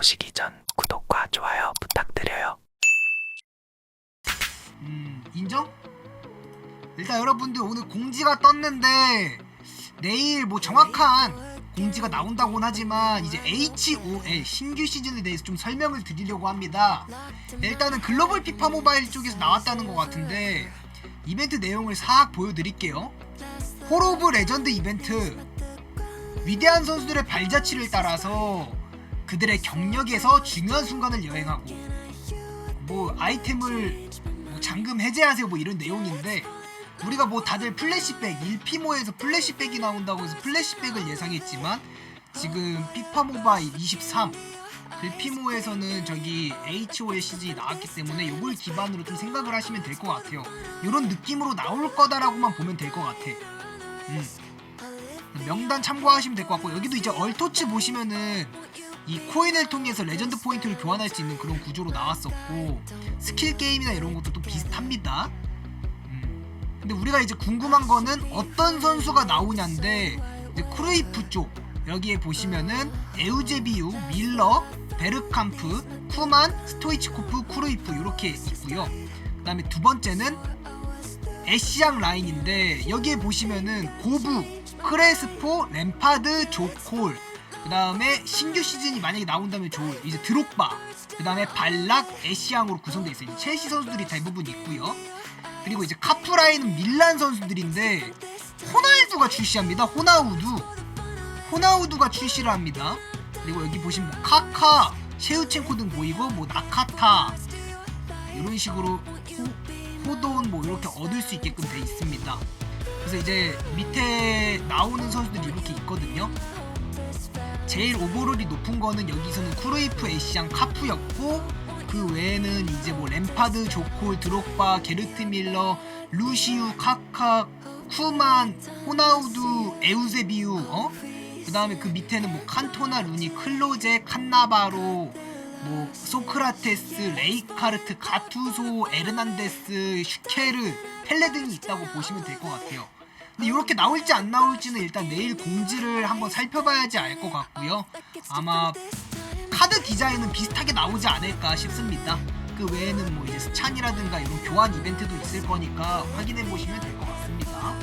보시기 전 구독과 좋아요 부탁드려요. 음, 인정? 일단 여러분들 오늘 공지가 떴는데 내일 뭐 정확한 공지가 나온다고는 하지만 이제 HOL 신규 시즌에 대해서 좀 설명을 드리려고 합니다. 일단은 글로벌 피파 모바일 쪽에서 나왔다는 것 같은데 이벤트 내용을 싹 보여드릴게요. 홀 오브 레전드 이벤트 위대한 선수들의 발자취를 따라서 그들의 경력에서 중요한 순간을 여행하고 뭐 아이템을 뭐 잠금 해제하세요 뭐 이런 내용인데 우리가 뭐 다들 플래시백 1피모에서 플래시백이 나온다고 해서 플래시백을 예상했지만 지금 피파 모바일 23 글피모에서는 저기 HOL 시즌이 나왔기 때문에 이걸 기반으로 좀 생각을 하시면 될 것 같아요. 이런 느낌으로 나올 거다라고만 보면 될 것 같아. 음. 명단 참고하시면 될 것 같고 여기도 이제 얼토츠 보시면은 이 코인을 통해서 레전드 포인트를 교환할 수 있는 그런 구조로 나왔었고 스킬 게임이나 이런 것도 또 비슷합니다. 음. 근데 우리가 이제 궁금한 거는 어떤 선수가 나오냐인데 이제 크루이프 쪽 여기에 보시면은 에우제비우, 밀러, 베르캄프, 쿠만, 스토이치코프, 크루이프 이렇게 있고요. 그다음에 두 번째는 애쉬양 라인인데 여기에 보시면은 고부, 크레스포, 램파드, 조콜 그 다음에 신규 시즌이 만약에 나온다면 좋을 이제 드록바 그 다음에 발락, 애쉬양으로 구성되어 있어요. 첼시 선수들이 대부분 있고요. 그리고 이제 카프라인은 밀란 선수들인데 호날두가 출시합니다. 호나우두. 호나우두가 출시를 합니다. 그리고 여기 보시면 뭐 카카, 셰우첸코 등 보이고 뭐 나카타 이런 식으로 호, 호돈 뭐 이렇게 얻을 수 있게끔 돼 있습니다. 그래서 이제 밑에 나오는 선수들이 이렇게 있거든요. 제일 오버롤이 높은 거는 여기서는 쿠르이프, 에시앙, 카프였고 그 외에는 이제 뭐 램파드, 조콜, 드록바, 게르트 밀러, 루시우, 카카, 쿠만, 호나우두, 에우세비우, 어? 그 다음에 그 밑에는 뭐 칸토나, 루니, 클로제, 칸나바로, 뭐 소크라테스, 레이카르트, 가투소, 에르난데스, 슈케르, 펠레 등이 있다고 보시면 될 것 같아요. 이렇게 나올지 안 나올지는 일단 내일 공지를 한번 살펴봐야지 알 것 같고요. 아마 카드 디자인은 비슷하게 나오지 않을까 싶습니다. 그 외에는 뭐 이제 스찬이라든가 이런 교환 이벤트도 있을 거니까 확인해 보시면 될 것 같습니다.